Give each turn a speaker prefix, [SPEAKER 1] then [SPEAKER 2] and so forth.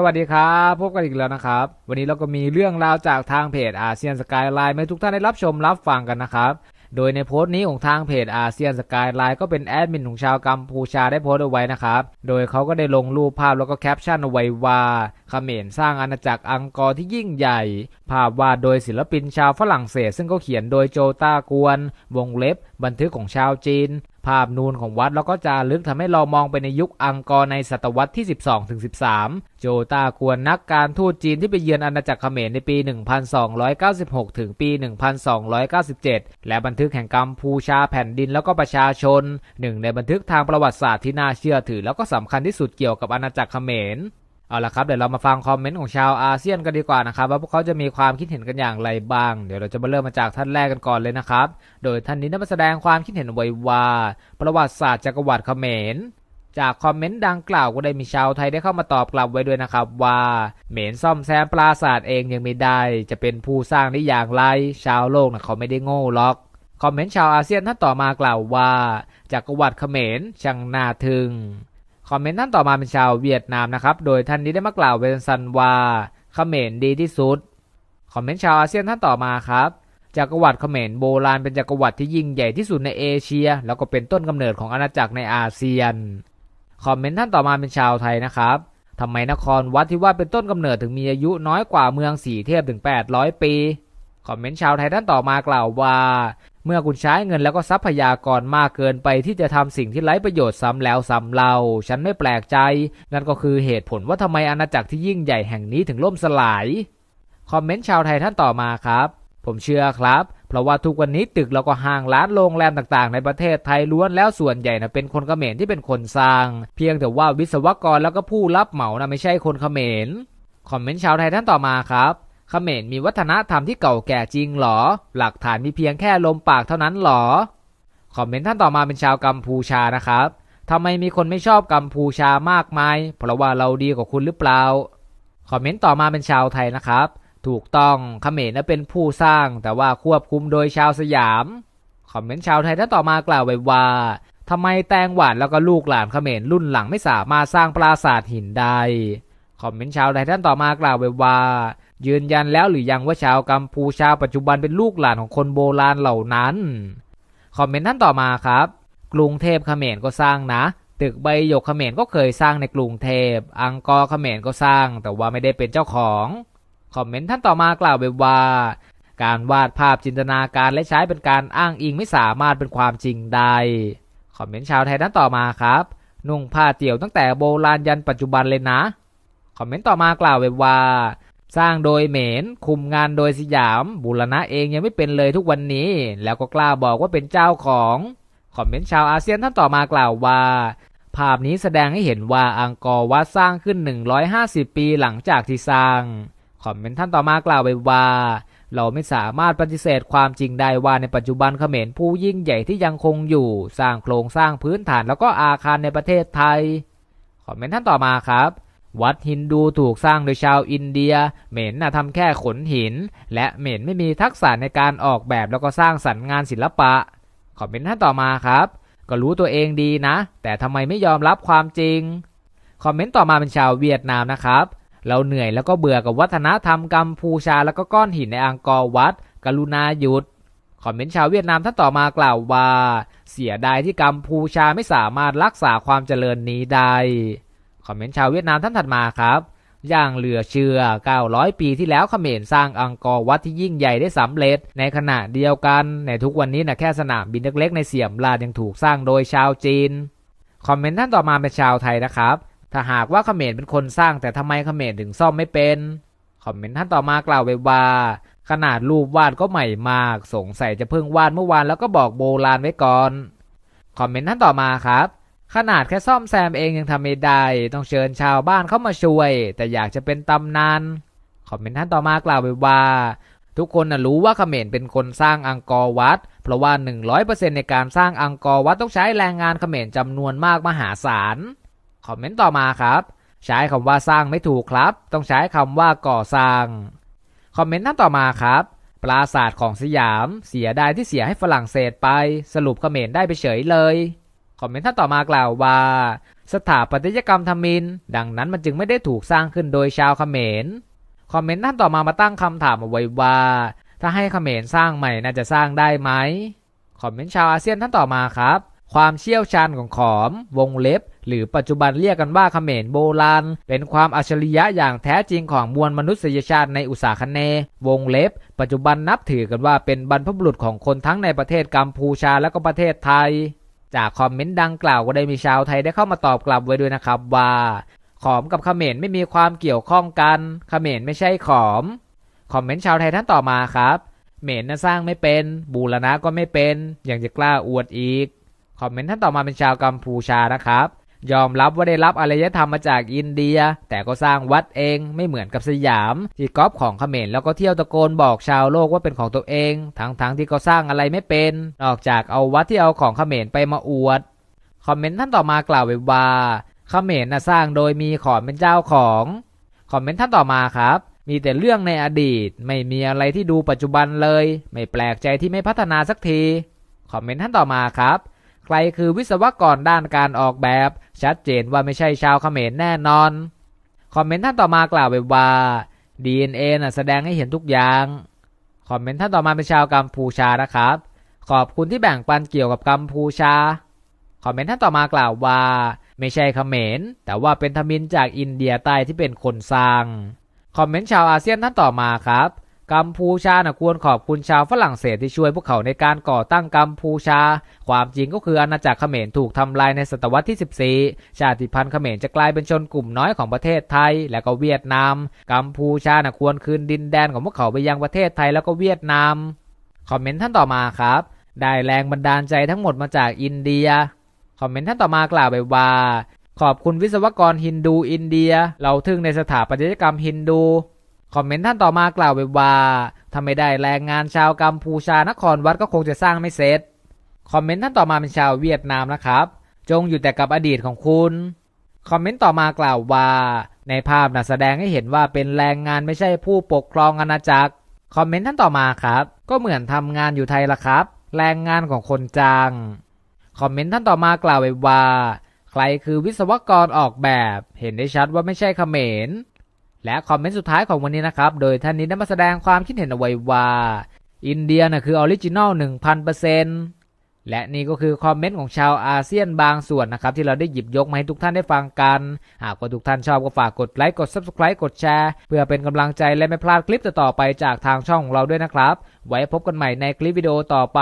[SPEAKER 1] สวัสดีครับ พบกันอีกแล้วนะครับ วันนี้เราก็มีเรื่องราวจากทางเพจอาเซียนสกายไลน์มาให้ทุกท่านได้รับชมรับฟังกันนะครับ โดยในโพสต์นี้ของทางเพจอาเซียนสกายไลน์ก็เป็นแอดมินของชาวกัมพูชาได้โพสต์เอาไว้นะครับ โดยเขาก็ได้ลงรูปภาพแล้วก็แคปชั่นเอาไว้ว่าเขมรสร้างอาณาจักรอังกอร์ที่ยิ่งใหญ่ ภาพวาดโดยศิลปินชาวฝรั่งเศส ซึ่งก็เขียนโดยโจต้ากวน วงเล็บ บันทึกของชาวจีนภาพนูนของวัดแล้วก็จารึกทำให้เรามองไปในยุคอังกอร์ในศตวรรษที่ 12-13 โจต้ากวนนักการทูตจีนที่ไปเยือนอาณาจักรเขมรในปี 1296 ถึงปี 1297 และบันทึกแห่งกัมพูชาแผ่นดินแล้วก็ประชาชน หนึ่งในบันทึกทางประวัติศาสตร์ที่น่าเชื่อถือ แล้วก็สำคัญที่สุดเกี่ยวกับอาณาจักรเขมร เอาละครับเดี๋ยวเรามาฟังคอมเมนต์ของชาวอาเซียนกันดีกว่านะครับว่าพวกเขาจะมีความคิดเห็นกันอย่างไรบ้าง เดี๋ยวเราจะมาเริ่มมาจากท่านแรกกันก่อนเลยนะครับ โดยท่านนี้ได้มาแสดงความคิดเห็นไว้ว่า ประวัติศาสตร์จักรวรรดิเขมรจากคอมเมนต์ดังกล่าวก็ได้มีชาวไทยได้เข้ามาตอบกลับไว้ด้วยนะครับว่าเหมนซ่อมแซมปราสาทเองยังไม่ได้ จะเป็นผู้สร้างได้อย่างไร ชาวโลกนะเขาไม่ได้โง่หรอกคอมเมนต์ชาวอาเซียนท่านต่อมากล่าวว่าจักรวรรดิเขมรช่างน่าทึ่ง คอมเมนต์ท่านต่อมาเป็นชาวเวียดนามนะครับ โดยท่านนี้ได้มากล่าวเวนซันว่าเขมรดีที่สุด คอมเมนต์ชาวอาเซียนท่านต่อมาครับจักรวรรดิเขมรโบราณเป็นจักรวรรดิที่ยิ่งใหญ่ที่สุดในเอเชีย แล้วก็เป็นต้นกำเนิดของอาณาจักรในอาเซียน คอมเมนต์ท่านต่อมาเป็นชาวไทยนะครับทำไมนครวัดที่ว่าเป็นต้นกำเนิดถึงมีอายุน้อยกว่าเมืองสีเทพถึง 800 ปี คอมเมนต์ชาวไทยท่านต่อมากล่าวว่า เมื่อคุณใช้เงินแล้วก็ทรัพยากรมากเกินไปที่จะทำสิ่งที่ไร้ประโยชน์ซ้ำแล้วซ้ำเล่า ฉันไม่แปลกใจ นั่นก็คือเหตุผลว่าทำไมอาณาจักรที่ยิ่งใหญ่แห่งนี้ถึงล่มสลาย คอมเมนต์ชาวไทยท่านต่อมาครับ ผมเชื่อครับ เพราะว่าทุกวันนี้ตึกแล้วก็ห้างร้านโรงแรมต่างๆ ในประเทศไทยล้วนแล้วส่วนใหญ่นะเป็นคนเขมรที่เป็นคนสร้าง เพียงแต่ว่าวิศวกรแล้วก็ผู้รับเหมานะไม่ใช่คนเขมร คอมเมนต์ชาวไทยท่านต่อมาครับ เขมรมีวัฒนธรรมที่เก่าแก่จริงหรอ หลักฐานมีเพียงแค่ลมปากเท่านั้นหรอ คอมเมนต์ท่านต่อมาเป็นชาวกัมพูชานะครับทำไมมีคนไม่ชอบกัมพูชามากมาย เพราะว่าเราดีกว่าคุณหรือเปล่า คอมเมนต์ต่อมาเป็นชาวไทยนะครับ ถูกต้องเขมรนะเป็นผู้สร้างแต่ว่าควบคุมโดยชาวสยาม คอมเมนต์ชาวไทยท่านต่อมากล่าวไว้ว่าทำไมแตงหวานแล้วก็ลูกหลานเขมรรุ่นหลังไม่สามารถสร้างปราสาทหินได้ คอมเมนต์ชาวไทยท่านต่อมากล่าวไว้ว่า ยืนยันแล้วหรือยังว่าชาวกัมพูชาปัจจุบันเป็นลูกหลานของคนโบราณเหล่านั้น คอมเมนต์ท่านต่อมาครับ กรุงเทพเขมรก็สร้างนะ ตึกใบหยกเขมรก็เคยสร้างในกรุงเทพ อังกอร์เขมรก็สร้าง แต่ว่าไม่ได้เป็นเจ้าของ คอมเมนต์ท่านต่อมากล่าวไว้ว่า การวาดภาพจินตนาการและใช้เป็นการอ้างอิงไม่สามารถเป็นความจริงได้ คอมเมนต์ชาวไทยท่านต่อมาครับ นุ่งผ้าเตี่ยวตั้งแต่โบราณยันปัจจุบันเลยนะ คอมเมนต์ต่อมากล่าวไว้ว่า สร้างโดยเหมน คุมงานโดยสยามบูรณะเองยังไม่เป็นเลยทุกวันนี้ แล้วก็กล้าบอกว่าเป็นเจ้าของคอมเมนต์ชาวอาเซียนท่านต่อมากล่าวว่า ภาพนี้แสดงให้เห็นว่าอังกอร์วัดสร้างขึ้น 150 ปีหลังจากที่สร้างคอมเมนต์ท่านต่อมากล่าวไว้ว่า เราไม่สามารถปฏิเสธความจริงได้ว่าในปัจจุบันเขมรผู้ยิ่งใหญ่ที่ยังคงอยู่ สร้างโครงสร้างพื้นฐานแล้วก็อาคารในประเทศไทยคอมเมนต์ท่านต่อมาครับ วัดฮินดูถูกสร้างโดยชาวอินเดีย เหม็นนะทำแค่ขนหิน และเหม็นไม่มีทักษะในการออกแบบแล้วก็สร้างสรรค์งานศิลปะคอมเมนต์ท่านต่อมาครับ ก็รู้ตัวเองดีนะ แต่ทำไมไม่ยอมรับความจริง คอมเมนต์ต่อมาเป็นชาวเวียดนามนะครับ เราเหนื่อยแล้วก็เบื่อกับวัฒนธรรมกัมพูชาแล้วก็ก้อนหินในอังกอร์วัด กรุณาหยุดคอมเมนต์ชาวเวียดนามท่านต่อมากล่าวว่า เสียดายที่กัมพูชาไม่สามารถรักษาความเจริญนี้ได้ คอมเมนต์ชาวเวียดนามท่านถัดมาครับอย่างเหลือเชื่อ 900 ปีที่แล้วเขมรสร้างอังกอร์วัดที่ยิ่งใหญ่ได้สำเร็จ ในขณะเดียวกัน ในทุกวันนี้นะแค่สนามบินเล็กๆในเสียมราดยังถูกสร้างโดยชาวจีน คอมเมนต์ท่านต่อมาเป็นชาวไทยนะครับ ถ้าหากว่าเขมรเป็นคนสร้างแต่ทำไมเขมรถึงซ่อมไม่เป็น คอมเมนต์ท่านต่อมากล่าวไว้ว่า ขนาดรูปวาดก็ใหม่มาก สงสัยจะเพิ่งวาดเมื่อวานแล้วก็บอกโบราณไว้ก่อน คอมเมนต์ท่านต่อมาครับ ขนาดแค่ซ่อมแซมเองยังทำไม่ได้ ต้องเชิญชาวบ้านเข้ามาช่วย แต่อยากจะเป็นตำนานคอมเมนต์ท่านต่อมากล่าวไว้ว่า ทุกคนนะรู้ว่าเขมรเป็นคนสร้างอังกอร์วัด เพราะว่า 100%ในการสร้างอังกอร์วัดต้องใช้แรงงานเขมรจำนวนมากมหาศาลคอมเมนต์ต่อมาครับ ใช้คำว่าสร้างไม่ถูกครับ ต้องใช้คำว่าก่อสร้างคอมเมนต์ท่านต่อมาครับปราสาทของสยาม เสียดายที่เสียให้ฝรั่งเศสไป สรุปเขมรได้ไปเฉยเลย คอมเมนต์ท่านต่อมากล่าวว่า สถาปัตยกรรมทมิน ดังนั้นมันจึงไม่ได้ถูกสร้างขึ้นโดยชาวเขมร คอมเมนต์ท่านต่อมามาตั้งคำถามเอาไว้ว่า ถ้าให้เขมรสร้างใหม่น่าจะสร้างได้ไหมคอมเมนต์ชาวอาเซียนท่านต่อมาครับ ความเชี่ยวชาญของขอม วงเล็บ หรือปัจจุบันเรียกกันว่าเขมรโบราณ เป็นความอัจฉริยะอย่างแท้จริงของมวลมนุษยชาติในอุตสาคเน วงเล็บ ปัจจุบันนับถือกันว่าเป็นบรรพบุรุษของคนทั้งในประเทศกัมพูชาและก็ประเทศไทย จากคอมเมนต์ดังกล่าวก็ได้มีชาวไทยได้เข้ามาตอบกลับไว้ด้วยนะครับว่าขอมกับขเขมรไม่มีความเกี่ยวข้องกันขเขมรไม่ใช่ขอม คอมเมนต์ชาวไทยท่านต่อมาครับเหมนนะสร้างไม่เป็น บูรณะก็ไม่เป็นยังจะกล้าอวดอีก คอมเมนต์ท่านต่อมาเป็นชาวกัมพูชานะครับ ยอมรับว่าได้รับอารยธรรมมาจากอินเดีย แต่ก็สร้างวัดเองไม่เหมือนกับสยามที่ก๊อปของเขมรแล้วก็เที่ยวตะโกนบอกชาวโลกว่าเป็นของตัวเอง ทั้งๆทที่เขาสร้างอะไรไม่เป็น นอกจากเอาวัดที่เอาของเขมรไปมาอวด คอมเมนต์ท่านต่อมากล่าวไว้ว่าเขมรนะสร้างโดยมีขอมเป็นเจ้าของ คอมเมนต์ท่านต่อมาครับมีแต่เรื่องในอดีตไม่มีอะไรที่ดูปัจจุบันเลย ไม่แปลกใจที่ไม่พัฒนาสักที คอมเมนต์ท่านต่อมาครับ ใครคือวิศวกรด้านการออกแบบ ชัดเจนว่าไม่ใช่ชาวเขมรแน่นอน คอมเมนต์ท่านต่อมากล่าวไว้ว่า DNA น่ะแสดงให้เห็นทุกอย่าง คอมเมนต์ท่านต่อมาเป็นชาวกัมพูชานะครับ ขอบคุณที่แบ่งปันเกี่ยวกับกัมพูชา คอมเมนต์ท่านต่อมากล่าวว่า ไม่ใช่เขมรแต่ว่าเป็นทมินจากอินเดียใต้ที่เป็นคนสร้าง คอมเมนต์ชาวอาเซียนท่านต่อมาครับ กัมพูชานะควรขอบคุณชาวฝรั่งเศสที่ช่วยพวกเขาในการก่อตั้งกัมพูชา ความจริงก็คืออาณาจักรเขมรถูกทำลายในศตวรรษที่ 14 ชาติพันธุ์เขมรจะกลายเป็นชนกลุ่มน้อยของประเทศไทย และก็เวียดนาม กัมพูชานะควรคืนดินแดนของพวกเขาไปยังประเทศไทยแล้วก็เวียดนาม คอมเมนต์ท่านต่อมาครับ ได้แรงบันดาลใจทั้งหมดมาจากอินเดีย คอมเมนต์ท่านต่อมากล่าวไปว่าขอบคุณวิศวกรฮินดูอินเดีย เราทึ่งในสถาปัตยกรรมฮินดู คอมเมนต์ท่านต่อมากล่าวไปว่าถ้าไม่ได้แรงงานชาวกัมพูชานครวัดก็คงจะสร้างไม่เสร็จ คอมเมนต์ท่านต่อมาเป็นชาวเวียดนามนะครับ จงอยู่แต่กับอดีตของคุณ คอมเมนต์ต่อมากล่าวว่า ในภาพน่ะแสดงให้เห็นว่าเป็นแรงงานไม่ใช่ผู้ปกครองอาณาจักร คอมเมนต์ท่านต่อมาครับ ก็เหมือนทำงานอยู่ไทยละครับ แรงงานของคนจ้าง คอมเมนต์ท่านต่อมากล่าวไว้ว่า ใครคือวิศวกรออกแบบ เห็นได้ชัดว่าไม่ใช่เขมร และคอมเมนต์สุดท้ายของวันนี้นะครับ โดยท่านนี้ได้มาแสดงความคิดเห็นเอาไว้ว่า อินเดียน่ะคือออริจินอล1,000%และนี่ก็คือคอมเมนต์ของชาวอาเซียนบางส่วนนะครับ ที่เราได้หยิบยกมาให้ทุกท่านได้ฟังกัน หากว่าทุกท่านชอบก็ฝากกดไลค์กด Subscribe กดแชร์ เพื่อเป็นกำลังใจและไม่พลาดคลิปต่อๆไปจากทางช่องของเราด้วยนะครับ ไว้พบกันใหม่ในคลิปวิดีโอต่อไป